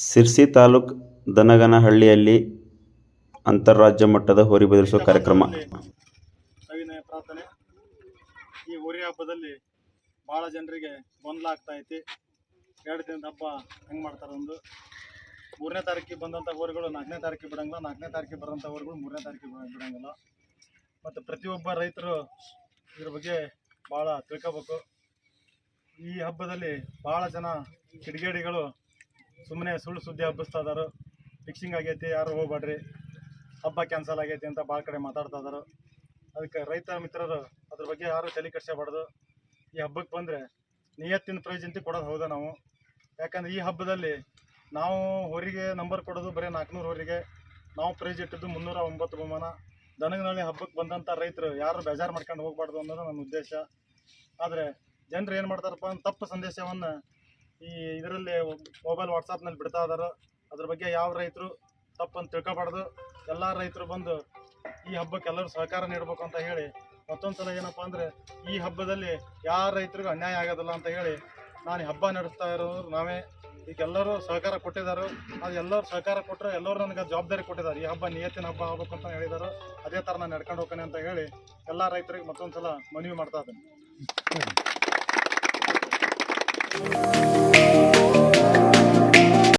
ಸಿರ್ಸಿ ತಾಲೂಕ್ ದನಗನಹಳ್ಳಿಯಲ್ಲಿ ಅಂತಾರಾಜ್ಯ ಮಟ್ಟದ ಹೋರಿ ಬದಲಿಸುವ ಕಾರ್ಯಕ್ರಮ. ಪ್ರಾರ್ಥನೆ. ಈ ಹೋರಿ ಹಬ್ಬದಲ್ಲಿ ಭಾಳ ಜನರಿಗೆ ಗೊಂದಲ ಆಗ್ತಾ ಐತಿ. ಎರಡು ದಿನದ ಹಬ್ಬ ಹೆಂಗೆ ಮಾಡ್ತಾರೆ ಒಂದು ಮೂರನೇ ತಾರೀಕಿಗೆ ಬಂದಂಥ ಹೋರಿಗಳು ನಾಲ್ಕನೇ ತಾರೀಕಿಗೆ ಬಿಡಂಗಿಲ್ಲ. ನಾಲ್ಕನೇ ತಾರೀಕಿಗೆ ಬರೋಂಥ ಹೋರಿಗಳು ಮೂರನೇ ತಾರೀಕಿಗೆ ಬಿಡ- ಬಿಡಂಗಿಲ್ಲ. ಮತ್ತು ಪ್ರತಿಯೊಬ್ಬ ರೈತರು ಇದ್ರ ಬಗ್ಗೆ ಭಾಳ ತಿಳ್ಕೋಬೇಕು. ಈ ಹಬ್ಬದಲ್ಲಿ ಭಾಳ ಜನ ಕಿಡಿಗೇಡಿಗಳು ಸುಮ್ಮನೆ ಸುಳ್ಳು ಸುದ್ದಿ ಹಬ್ಬಿಸ್ತಾ ಇದಾರೆ. ಫಿಕ್ಸಿಂಗ್ ಆಗೈತಿ, ಯಾರು ಹೋಗ್ಬೇಡ್ರಿ. ಹಬ್ಬ ಕ್ಯಾನ್ಸಲ್ ಆಗೈತಿ ಅಂತ ಭಾಳ ಕಡೆ ಮಾತಾಡ್ತಾ ಇದಾರೆ. ಅದಕ್ಕೆ ರೈತ ಮಿತ್ರರು ಅದ್ರ ಬಗ್ಗೆ ಯಾರು ತಲೆ ಕೆಡಿಸ್ಕೋಬಾರ್ದು. ಈ ಹಬ್ಬಕ್ಕೆ ಬಂದರೆ ನಿಯತ್ತಿನ ಪ್ರೈಜ್ ಅಂತ ಕೊಡೋದು ಹೌದಾ ನಾವು? ಯಾಕಂದ್ರೆ ಈ ಹಬ್ಬದಲ್ಲಿ ನಾವು ಹೊರಿಗೆ ನಂಬರ್ ಕೊಡೋದು ಬರೀ ನಾಲ್ಕುನೂರು ಹೊರಿಗೆ. ನಾವು ಪ್ರೈಜ್ ಇಟ್ಟಿದ್ದು ಮುನ್ನೂರ ಒಂಬತ್ತು ಬಹುಮಾನ. ದನಗನಹಳ್ಳಿ ಹಬ್ಬಕ್ಕೆ ಬಂದಂಥ ರೈತರು ಯಾರು ಬೇಜಾರು ಮಾಡ್ಕೊಂಡು ಹೋಗ್ಬಾರ್ದು ಅನ್ನೋದು ನನ್ನ ಉದ್ದೇಶ. ಆದರೆ ಜನರು ಏನು ಮಾಡ್ತಾರಪ್ಪ ಅಂತ ತಪ್ಪು ಸಂದೇಶವನ್ನು ಈ ಇದರಲ್ಲಿ ಮೊಬೈಲ್ ವಾಟ್ಸಪ್ನಲ್ಲಿ ಬಿಡ್ತಾ ಇದಾರೆ. ಅದ್ರ ಬಗ್ಗೆ ಯಾವ ರೈತರು ತಪ್ಪನ್ನು ತಿಳ್ಕೊಬಾರ್ದು. ಎಲ್ಲ ರೈತರು ಬಂದು ಈ ಹಬ್ಬಕ್ಕೆ ಎಲ್ಲರೂ ಸಹಕಾರ ನೀಡಬೇಕು ಅಂತ ಹೇಳಿ ಮತ್ತೊಂದು ಸಲ ಏನಪ್ಪ ಅಂದರೆ ಈ ಹಬ್ಬದಲ್ಲಿ ಯಾರ ರೈತರಿಗೂ ಅನ್ಯಾಯ ಆಗೋದಿಲ್ಲ ಅಂತ ಹೇಳಿ ನಾನು ಹಬ್ಬ ನಡೆಸ್ತಾ ಇರೋರು ನಾವೇ. ಈಗೆಲ್ಲರೂ ಸಹಕಾರ ಕೊಟ್ಟಿದ್ದಾರೆ. ಅದು ಎಲ್ಲರೂ ಸಹಕಾರ ಕೊಟ್ಟರೆ ಎಲ್ಲರೂ ನನಗೆ ಜವಾಬ್ದಾರಿ ಕೊಟ್ಟಿದ್ದಾರೆ. ಈ ಹಬ್ಬ ನಿಯತ್ತಿನ ಹಬ್ಬ ಆಗ್ಬೇಕು ಅಂತ ಹೇಳಿದ್ದಾರೆ. ಅದೇ ಥರ ನಾನು ನಡ್ಕೊಂಡು ಹೋಗ್ತೇನೆ ಅಂತ ಹೇಳಿ ಎಲ್ಲ ರೈತರಿಗೆ ಮತ್ತೊಂದು ಸಲ ಮನವಿ ಮಾಡ್ತಾ ಇದ್ದೀನಿ.